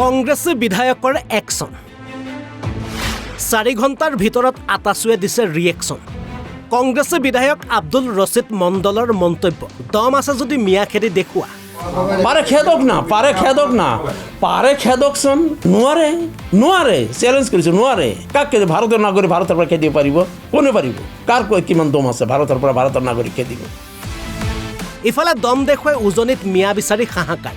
কংগ্ৰেছী বিধায়কৰ একশ্যন চাৰি ঘণ্টাৰ ভিতৰত আটাচুৱে দিছে ৰিয়েকশ্যন কংগ্ৰেছী বিধায়ক আব্দুল ৰচিদ মণ্ডলৰ মন্তব্য। দম আছে যদি মিয়া খেদি দেখুওৱা। পাৰে খেদক না পাৰে খেদক না। পাৰে খেদকচোন। নোৱাৰে নোৱাৰে। চেলেঞ্জ কৰিছোঁ নোৱাৰে। কাক খেদি ভাৰতৰ নাগৰিক ভাৰতৰ পৰা খেদিব পাৰিব? কোনে পাৰিব? কাৰ কৈ কিমান দম আছে ভাৰতৰ পৰা ভাৰতৰ নাগৰিক খেদিব? ইফালে দম দেখুৱাই উজনিত মিয়া বিচাৰি হাহাকাৰ।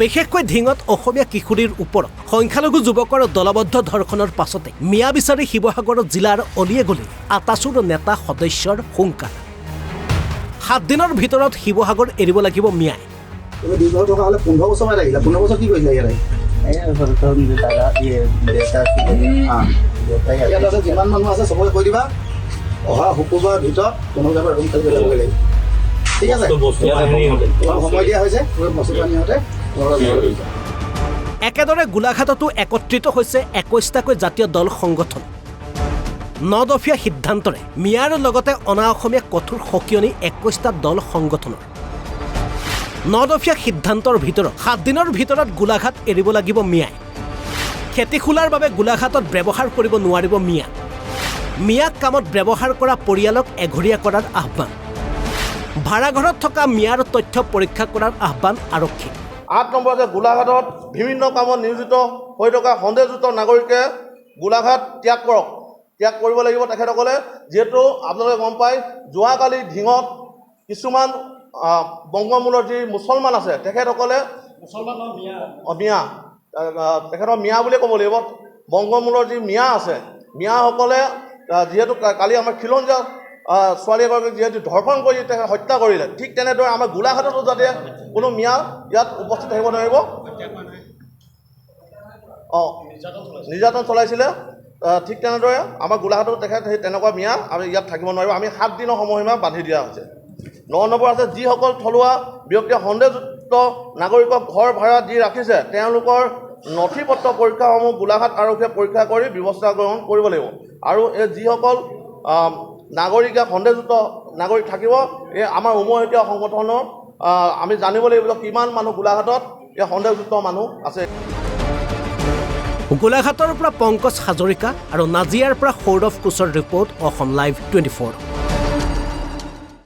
বিশেষকৈ ধিঙত অসমীয়া কিশোৰীৰ ওপৰত সংখ্যালঘু যুৱকৰ দলবদ্ধ ধৰ্ষণৰ পাছতে মিয়া বিচাৰি শিৱসাগৰ জিলাৰ অলিয়ে গলিয়ে আটাচুৰ নেতা সদস্যৰ হুংকাৰ সাত দিনৰ ভিতৰত শিৱসাগৰ এৰিব লাগিব মিয়াই যিমান মানুহ আছে চবকে কৈ দিবা অহা শুক্ৰবাৰৰ ভিতৰত কোনো যাবা ৰুম খালি কৰি লাগিব ঠিক আছে সময় দিয়া হৈছে বস্তু পানী একেদৰে গোলাঘাটতো একত্ৰিত হৈছে একৈশটাকৈ জাতীয় দল সংগঠন। ন দফীয়া সিদ্ধান্তৰে মিয়াৰ লগতে অনা অসমীয়া কঠোৰ সকিয়নি একৈশটা দল সংগঠনৰ। ন দফীয়া সিদ্ধান্তৰ ভিতৰত, সাত দিনৰ ভিতৰত গোলাঘাট এৰিব লাগিব মিয়াই। খেতি খোলাৰ বাবে গোলাঘাটত ব্যৱহাৰ কৰিব নোৱাৰিব মিয়া। মিয়াক কামত ব্যৱহাৰ কৰা পৰিয়ালক এঘৰীয়া কৰাৰ আহ্বান। ভাড়াঘৰত থকা মিয়াৰ তথ্য পৰীক্ষা কৰাৰ আহ্বান আৰক্ষীক। আঠ নম্বৰ যে গোলাঘাটত বিভিন্ন কামত নিয়োজিত হৈ থকা সন্দেহযুক্ত নাগৰিকে গোলাঘাট ত্যাগ কৰক। ত্যাগ কৰিব লাগিব তেখেতসকলে। যিহেতু আপোনালোকে গম পায় যোৱাকালি ঢিঙত কিছুমান বংগমূলৰ যি মুছলমান আছে তেখেতসকলে অঁ মিয়া। তেখেতৰ মিয়া বুলিয়ে ক'ব লাগিব। বংগমূলৰ যি মিয়া আছে মিয়াসকলে যিহেতু কালি আমাৰ খিলঞ্জীয়া ছোৱালী এগৰাকীক যিহেতু ধৰ্ষণ কৰি তেখেত হত্যা কৰিলে ঠিক তেনেদৰে আমাৰ গোলাঘাটতো যাতে কোনো মিয়া ইয়াত উপস্থিত থাকিব নোৱাৰিব। অঁ নিৰ্যাতন চলাইছিলে ঠিক তেনেদৰে আমাৰ গোলাঘাটতো তেখেত সেই তেনেকুৱা মিয়া আমি ইয়াত থাকিব নোৱাৰিব। আমি সাত দিনৰ সময়সীমা বান্ধি দিয়া হৈছে। ন নম্বৰ আছে যিসকল থলুৱা ব্যক্তিয়ে সন্দেহযুক্ত নাগৰিকক ঘৰ ভাড়া দি ৰাখিছে তেওঁলোকৰ নথি পত্ৰ পৰীক্ষাসমূহ গোলাঘাট আৰক্ষীয়ে পৰীক্ষা কৰি ব্যৱস্থা গ্ৰহণ কৰিব লাগিব। আৰু এই যিসকল নাগৰিকে সন্দেহযুক্ত নাগৰিক থাকিব। এই আমাৰ উমৈহতীয়া সংগঠনৰ আমি জানিব লাগিব কিমান মানুহ গোলাঘাটত এই সন্দেহযুক্ত মানুহ আছে। গোলাঘাটৰ পৰা পংকজ হাজৰিকা আৰু নাজিয়াৰ পৰা Sourav কোচৰ report Asom live twenty four.